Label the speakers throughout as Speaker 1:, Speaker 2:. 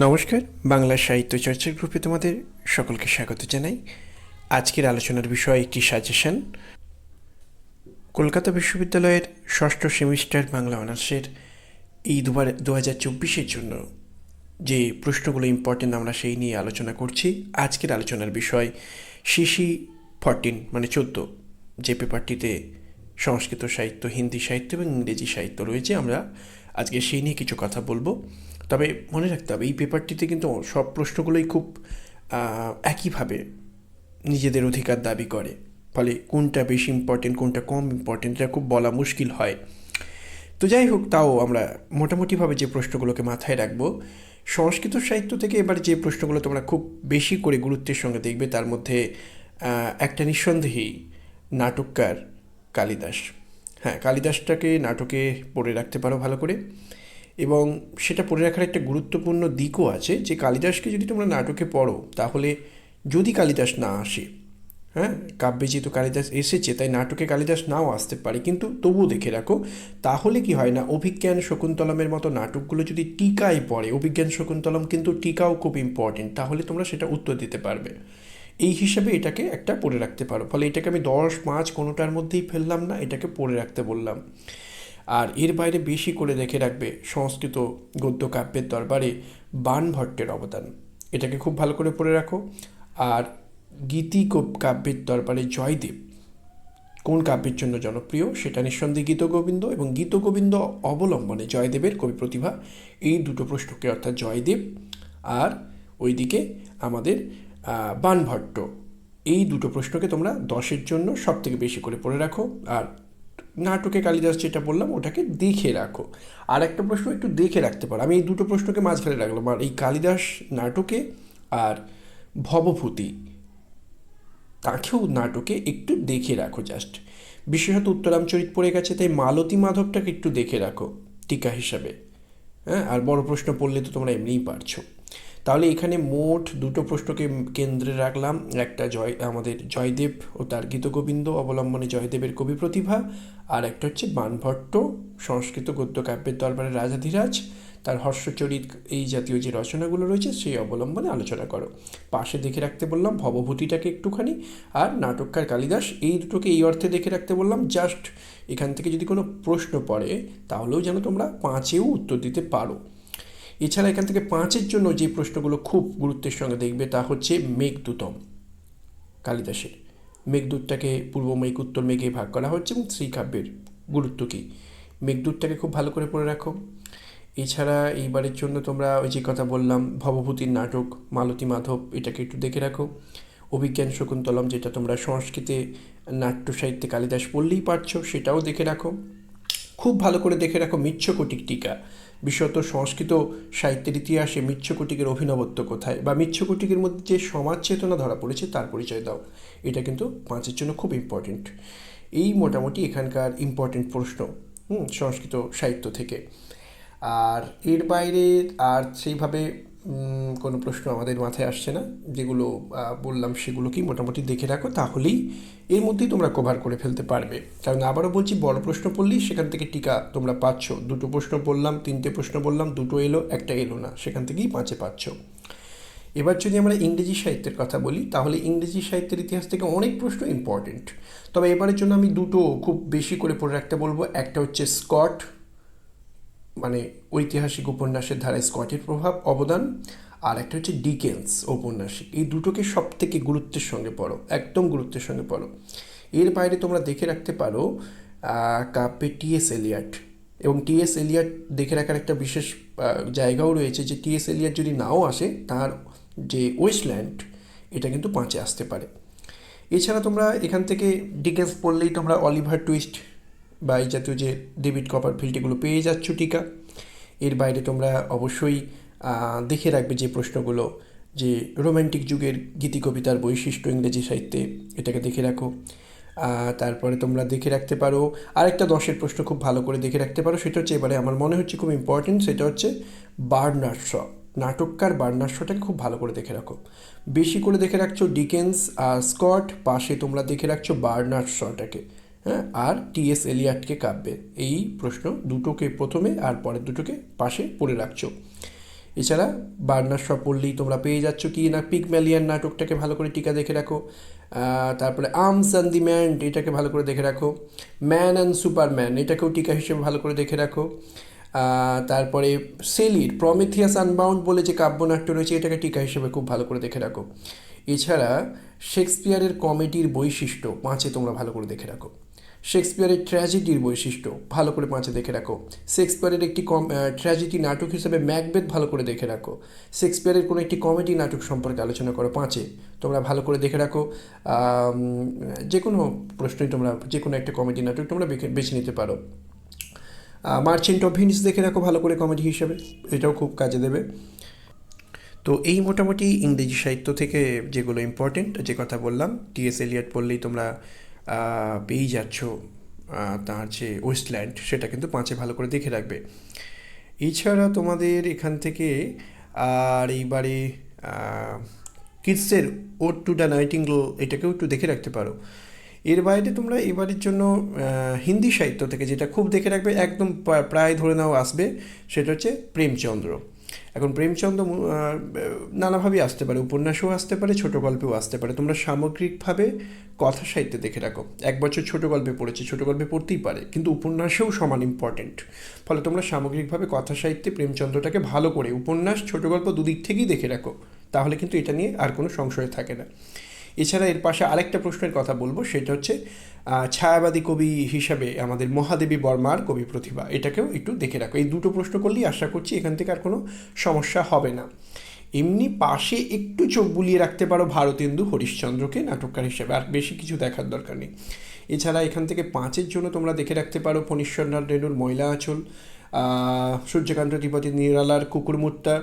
Speaker 1: নমস্কার, বাংলা সাহিত্য চর্চার গ্রুপে তোমাদের সকলকে স্বাগত জানাই। আজকের আলোচনার বিষয় একটি সাজেশন কলকাতা বিশ্ববিদ্যালয়ের ষষ্ঠ সেমিস্টার বাংলা অনার্সের এই দুবার দু হাজার চব্বিশের জন্য যে প্রশ্নগুলো ইম্পর্টেন্ট আমরা সেই নিয়ে আলোচনা করছি। আজকের আলোচনার বিষয় শিশি ফরটিন মানে চোদ্দ, যে পেপারটিতে সংস্কৃত সাহিত্য, হিন্দি সাহিত্য এবং ইংরেজি সাহিত্য রয়েছে, আমরা আজকে সেই নিয়ে কিছু কথা বলব। তবে মনে রাখতে হবে, এই পেপারটিতে কিন্তু সব প্রশ্নগুলোই খুব একইভাবে নিজেদের অধিকার দাবি করে। ফলে কোনটা বেশি ইম্পর্টেন্ট কোনটা কম ইম্পর্টেন্ট এটা খুব বলা মুশকিল হয়। তো যাই হোক, তাও আমরা মোটামুটিভাবে যে প্রশ্নগুলোকে মাথায় রাখব, সংস্কৃত সাহিত্য থেকে এবার যে প্রশ্নগুলো তোমরা খুব বেশি করে গুরুত্বের সঙ্গে দেখবে, তার মধ্যে একটা নিঃসন্দেহেই নাটককার কালিদাস। হ্যাঁ কালিদাসটাকে নাটকে পড়ে রাখতে পারো ভালো করে। এবং সেটা পড়ে রাখার একটা গুরুত্বপূর্ণ দিকও আছে যে, কালিদাসকে যদি তোমরা নাটকে পড়ো, তাহলে যদি কালিদাস না আসে হ্যাঁ কাব্যে যেহেতু কালিদাস এসেছে, তাই নাটকে কালিদাস নাও আসতে পারে। কিন্তু তবুও দেখে রাখো, তাহলে কি হয় না, অভিজ্ঞান শকুন্তলমের মতো নাটকগুলো যদি টিকায় পড়ে, অভিজ্ঞান শকুন্তলম কিন্তু টিকাও খুব ইম্পর্টেন্ট তাহলে তোমরা সেটা উত্তর দিতে পারবে। এই হিসাবে এটাকে একটা পড়ে রাখতে পারো। ফলে এটাকে আমি দশ পাঁচ কোনোটার মধ্যেই ফেললাম না, এটাকে পড়ে রাখতে বললাম। আর এর বাইরে বেশি করে দেখে রাখবে সংস্কৃত গদ্য কাব্যের দরবারে বাণভট্টের অবদান। এটাকে খুব ভালো করে পড়ে রাখো। আর গীতি কাব্যের দরবারে জয়দেব, কোন কাব্যের জন্য জনপ্রিয়? সেটা নিঃসন্দেহে গীতগোবিন্দ এবং গীতগোবিন্দ অবলম্বনে জয়দেবের কবি প্রতিভা। এই দুটো প্রশ্নকে অর্থাৎ জয়দেব আর ওইদিকে আমাদের আহ, বাণভট্ট এই দুটো প্রশ্নকে তোমরা দশের জন্য সব থেকে বেশি করে পড়ে রাখো আর নাটকে কালিদাস যেটা বললাম ওটাকে দেখে রাখো। আর একটা প্রশ্ন একটু দেখে রাখতে পারো। আমি এই দুটো প্রশ্নকে মাঝখানে রাখলাম। আর এই কালিদাস নাটকে আর ভবভূতি তাকেও নাটকে একটু দেখে রাখো জাস্ট। বিশেষত উত্তরামচরিত পড়ে গেছে তাই মালতী মাধবটাকে একটু দেখে রাখো টিকা হিসাবে। হ্যাঁ আর বড় প্রশ্ন পড়লে তো তোমরা এমনিই পারছ। তাহলে এখানে মোট দুটো প্রশ্নকে কেন্দ্রে রাখলাম। একটা জয়, আমাদের জয়দেব ও তার গীতগোবিন্দ, অবলম্বনে জয়দেবের কবি প্রতিভা, আর একটা হচ্ছে বাণভট্ট সংস্কৃত গদ্য কাব্যের দরবারে রাজাধিরাজ। তার হর্ষচরিত এই জাতীয় যে রচনাগুলো রয়েছে, সেই অবলম্বনে আলোচনা করো। পাশে দেখে রাখতে বললাম ভবভূতিটাকে একটুখানি, আর নাটককার কালিদাস, এই দুটোকে এই অর্থে দেখে রাখতে বললাম, জাস্ট এখান থেকে যদি কোনো প্রশ্ন পড়ে, তাহলেও যেন তোমরা পাঁচেও উত্তর দিতে পারো। এছাড়া এখান থেকে পাঁচের জন্য যে প্রশ্নগুলো খুব গুরুত্বের সঙ্গে দেখবে তা হচ্ছে মেঘদূতম, কালিদাসের। মেঘদূতটাকে পূর্ব মেঘ, উত্তর মেঘে ভাগ করা হচ্ছে এবং শ্রীকাব্যের গুরুত্ব কী? মেঘদূতটাকে খুব ভালো করে পড়ে রাখো। এছাড়া এইবারের জন্য তোমরা ওই যে কথা বললাম, ভবভূতির নাটক, মালতী মাধব, এটাকে একটু দেখে রাখো। অভিজ্ঞান শকুন্তলম, যেটা তোমরা সংস্কৃতে নাট্য সাহিত্যে কালিদাস পড়লেই পারছ, সেটাও দেখে রাখো। খুব ভালো করে দেখে রাখো মিচ্ছকটিক টিকা বিশেষত সংস্কৃত সাহিত্যের ইতিহাসে মিচ্ছকুটিকের অভিনবত্ব কোথায়? বা মিচ্ছকুটিকের মধ্যে যে সমাজ চেতনা ধরা পড়েছে তার পরিচয় দাও। এটা কিন্তু পাঁচের জন্য খুব ইম্পর্টেন্ট এই মোটামুটি এখানকার ইম্পর্টেন্ট প্রশ্ন সংস্কৃত সাহিত্য থেকে। আর এর বাইরে আর সেইভাবে কোনো প্রশ্ন আমাদের মাথায় আসছে না, যেগুলো বললাম সেগুলোকেই মোটামুটি দেখে রাখো, তাহলেই এর মধ্যেই তোমরা কভার করে ফেলতে পারবে। কারণ আবারও বলছি, বড় প্রশ্ন পড়লেই সেখান থেকে টিকা তোমরা পাচ্ছ। দুটো প্রশ্ন বললাম, তিনটে প্রশ্ন বললাম, দুটো এলো, একটা এলো না, সেখান থেকেই পাঁচে পাচ্ছ। এবার যদি আমরা ইংরেজি সাহিত্যের কথা বলি, তাহলে ইংরেজি সাহিত্যের ইতিহাস থেকে অনেক প্রশ্ন ইম্পর্টেন্ট তবে এবারের জন্য আমি দুটো খুব বেশি করে পড়ে রাখতে বলব, একটা হচ্ছে স্কট মানে ঐতিহাসিক উপন্যাসের ধারায় স্কটের প্রভাব, অবদান, আর একটা হচ্ছে ডিকেন্স ঔপন্যাসিক এই দুটোকে সব থেকে গুরুত্বের সঙ্গে পড়ো, একদম গুরুত্বের সঙ্গে পড়ো। এর বাইরে তোমরা দেখে রাখতে পারো কাব্যে টিএস এলিয়াট এবং টিএস এলিয়াট দেখে রাখার একটা বিশেষ জায়গাও রয়েছে যে টিএস এলিয়াট যদি নাও আসে, তার যে ওয়েস্টল্যান্ড, এটা কিন্তু পাঁচে আসতে পারে। এছাড়া তোমরা এখান থেকে ডিকেন্স পড়লেই তোমরা অলিভার টুইস্ট বা এই জাতীয় যে ডেভিড কপারফিল্ড এগুলো পেয়ে যাচ্ছ টিকা। এর বাইরে তোমরা অবশ্যই দেখে রাখবে যে প্রশ্নগুলো যে রোম্যান্টিক যুগের গীতি কবিতার বৈশিষ্ট্য ইংরেজি সাহিত্যে এটাকে দেখে রাখো। তারপরে তোমরা দেখে রাখতে পারো। আরেকটা দশের প্রশ্ন খুব ভালো করে দেখে রাখতে পারো, সেটা হচ্ছে এবারে আমার মনে হচ্ছে খুব ইম্পর্টেন্ট সেটা হচ্ছে বার্নার নাটককার বার্নার শটাকে খুব ভালো করে দেখে রাখো। বেশি করে দেখে রাখছো ডিকেন্স আর স্কট, পাশে তোমরা দেখে রাখছো বার্নার শটাকে। হ্যাঁ? আর টিএস এলিয়াটকে কাব্যে এই প্রশ্ন দুটোকে প্রথমে আর পরের দুটোকে পাশে পড়ে রাখছো। এছাড়া বার্নার সব পড়লেই তোমরা পেয়ে যাচ্ছ কি না পিকম্যালিয়ান নাটকটাকে ভালো করে টিকা দেখে রাখো। তারপরে আর্মস অ্যান্ড দি ম্যান এটাকে ভালো করে দেখে রাখো। ম্যান অ্যান্ড সুপারম্যান, এটাকেও টিকা হিসেবে ভালো করে দেখে রাখো। তারপরে সেলির, প্রমিথিয়াস আনবাউন্ড বলে যে কাব্যনাট্য রয়েছে, এটাকে টিকা হিসেবে খুব ভালো করে দেখে রাখো। এছাড়া শেক্সপিয়ারের কমেডির বৈশিষ্ট্য পাঁচে তোমরা ভালো করে দেখে রাখো। শেক্সপিয়ারের ট্র্যাজেডির বৈশিষ্ট্য, ভালো করে পাঁচে দেখে রাখো। শেক্সপিয়ারের একটি কম ট্র্যাজেডি নাটক হিসেবে ম্যাকবেথ ভালো করে দেখে রাখো। শেক্সপিয়ারের কোনো একটি কমেডি নাটক সম্পর্কে আলোচনা করো পাঁচে। তোমরা ভালো করে দেখে রাখো। যে কোনো প্রশ্নই তোমরা, যে কোনো একটা কমেডি নাটক তোমরা বেছে- নিতে পারো। মার্চেন্ট অফ ভিনিস দেখে রাখো ভালো করে কমেডি হিসেবে, এটাও খুব কাজে দেবে। তো এই মোটামুটি ইংরেজি সাহিত্য থেকে যেগুলো ইম্পর্টেন্ট যে কথা বললাম টিএস এলিয়ট পড়লেই তোমরা পেয়েই যাচ্ছ তার যে ওয়েস্টল্যান্ড সেটা কিন্তু পাঁচে ভালো করে দেখে রাখবে। এছাড়া তোমাদের এখান থেকে আর এইবারে কিডসের ওট টু দ্য নাইটিংগেল এটাকেও একটু দেখে রাখতে পারো। এর বাইরে তোমরা এবারের জন্য হিন্দি সাহিত্য থেকে যেটা খুব দেখে রাখবে, একদম প্রায় ধরে নাও আসবে, সেটা হচ্ছে প্রেমচন্দ্র। এখন প্রেমচন্দ্র নানাভাবে আসতে পারে, উপন্যাসও আসতে পারে, ছোট গল্পেও আসতে পারে। তোমরা সামগ্রিকভাবে কথা সাহিত্যে দেখে রাখো। এক বছর ছোট গল্পে পড়েছি, ছোট গল্পে পড়তেই পারে, কিন্তু উপন্যাসেও সমান ইম্পর্টেন্ট ফলে তোমরা সামগ্রিকভাবে কথা সাহিত্যে প্রেমচন্দ্রটাকে ভালো করে, উপন্যাস, ছোট গল্প দুদিক থেকেই দেখে রাখো। তাহলে কিন্তু এটা নিয়ে আর কোনো সংশয় থাকে না। এছাড়া এর পাশে আরেকটা প্রশ্নের কথা বলব, সেটা হচ্ছে ছায়াবাদী কবি হিসাবে আমাদের মহাদেবী বর্মার কবি প্রতিভা, এটাকেও একটু দেখে রাখো। এই দুটো প্রশ্ন করলেই আশা করছি এখান থেকে আর কোনো সমস্যা হবে না। এমনি পাশে একটু চোখ বুলিয়ে রাখতে পারো ভারতেন্দু হরিশ্চন্দ্রকে নাটককার হিসেবে, আর বেশি কিছু দেখার দরকার নেই। এছাড়া এখান থেকে পাঁচের জন্য তোমরা দেখে রাখতে পারো ফণীশ্বরনাথ রেণুর ময়লা আঁচল সূর্যকান্ত ত্রিপাঠী নিরালার কুকুরমুত্তা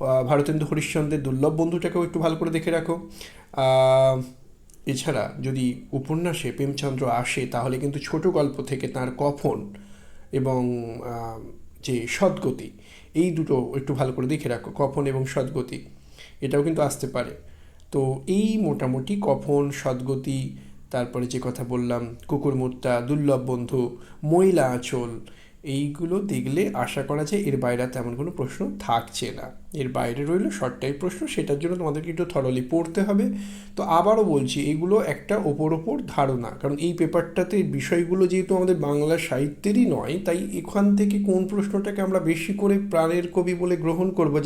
Speaker 1: আহ, ভারতেন্দু হরিশ্চন্দ্রের দুর্লভ বন্ধুটাকেও একটু ভালো করে দেখে রাখো। এছাড়া যদি উপন্যাসে প্রেমচন্দ্র আসে তাহলে কিন্তু ছোট গল্প থেকে তার কফন এবং যে সদ্গতি এই দুটো একটু ভালো করে দেখে রাখো কফন এবং সদ্গতি। এটাও কিন্তু আসতে পারে। তো এই মোটামুটি কফন সদ্গতি তারপরে যে কথা বললাম কুকুর কুকুরমুত্তা দুর্লভ বন্ধু মহিলা আঁচল এইগুলো দেখলে আশা করা যায় এর বাইরে তেমন কোনো প্রশ্ন থাকছে না। এর বাইরে রইল টাইপ প্রশ্ন, সেটার জন্য তোমাদেরকে একটু থরলি পড়তে হবে। তো আবারও বলছি, এগুলো একটা ওপর ওপর ধারণা, কারণ এই পেপারটাতে বিষয়গুলো যেহেতু আমাদের বাংলা সাহিত্যেরই নয়, তাই এখান থেকে কোন প্রশ্নটাকে আমরা বেশি করে প্রাণের কবি বলে গ্রহণ করব